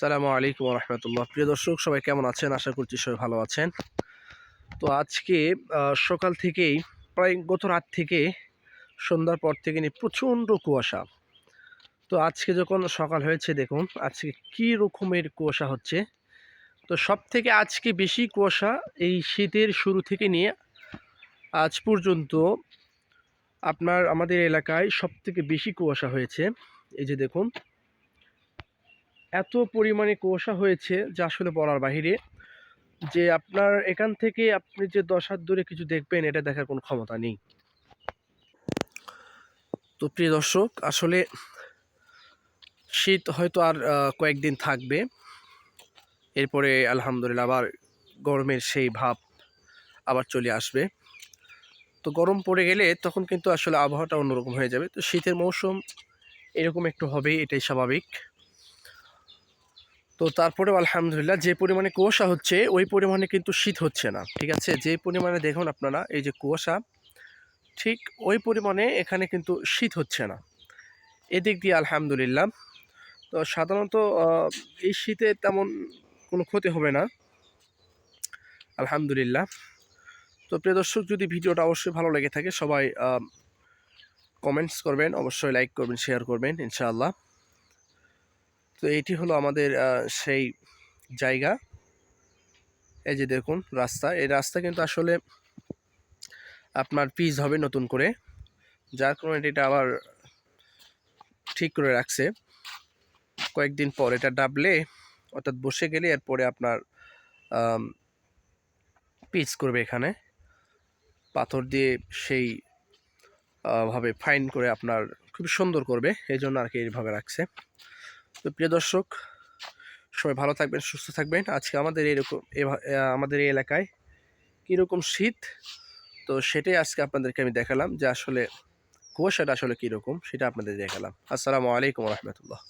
সালামু আলাইকুম রহমতুল্লাহ প্রিয় দর্শক, সবাই কেমন আছেন? আশা করছি সবাই ভালো আছেন। তো আজকে সকাল থেকেই, প্রায় গত রাত থেকে সন্ধ্যার পর থেকে নিয়ে প্রচণ্ড কুয়াশা। তো আজকে যখন সকাল হয়েছে, দেখুন, আজকে কী রকমের কুয়াশা হচ্ছে। তো সব থেকে আজকে বেশি কুয়াশা এই শীতের শুরু থেকে নিয়ে আজ পর্যন্ত আপনার, আমাদের এলাকায় সব থেকে বেশি কুয়াশা হয়েছে। এই যে দেখুন এত পরিমাণে কুয়াশা হয়েছে যা আসলে বলার বাহিরে যে আপনার এখান থেকে আপনি যে দশ হাত দূরে কিছু দেখবেন, এটা দেখার কোনো ক্ষমতা নেই। তো প্রিয় দর্শক, আসলে শীত হয়তো আর কয়েকদিন থাকবে। এরপরে আলহামদুলিল্লাহ আবার গরমের সেই ভাব আবার চলে আসবে। তো গরম পড়ে গেলে তখন কিন্তু আসলে আবহাওয়াটা অন্যরকম হয়ে যাবে। তো শীতের মৌসুম এরকম একটু হবেই, এটাই স্বাভাবিক। তো তারপরেও আলহামদুলিল্লাহ যে পরিমাণে কুয়াশা হচ্ছে, ওই পরিমাণে কিন্তু শীত হচ্ছে না। ঠিক আছে? যে পরিমাণে দেখুন আপনারা, এই যে কুয়াশা, ঠিক ওই পরিমাণে এখানে কিন্তু শীত হচ্ছে না। এদিক দিয়ে আলহামদুলিল্লাহ। তো সাধারণত এই শীতে তেমন কোনো ক্ষতি হবে না। আলহামদুলিল্লাহ। তো প্রিয় দর্শক, যদি ভিডিওটা অবশ্যই ভালো লেগে থাকে, সবাই কমেন্টস করবেন, অবশ্যই লাইক করবেন শেয়ার করবেন, ইনশাআল্লাহ। তো এটি হলো আমাদের সেই জায়গা। এই যে দেখুন রাস্তা, এই রাস্তা কিন্তু আসলে আপনার পিচ হবে নতুন করে, যার কারণে এটা আবার ঠিক করে রাখছে। কয়েকদিন পর এটা ডাবলে, অর্থাৎ বসে গেলে এরপরে আপনার পিচ করবে এখানে। পাথর দিয়ে সেই ভাবে ফাইন করে আপনার খুব সুন্দর করবে, এই জন্য আর কি এইভাবে রাখছে। তো প্রিয় দর্শক, সবাই ভালো থাকবেন, সুস্থ থাকবেন। আজকে আমাদের এরকম আমাদের এই এলাকায় কীরকম শীত? তো সেটাই আজকে আপনাদেরকে আমি দেখালাম যে আসলে কুয়াশাটা আসলে কীরকম, সেটা আপনাদের দেখালাম। আসসালামু আলাইকুম রহমতুল্লাহ।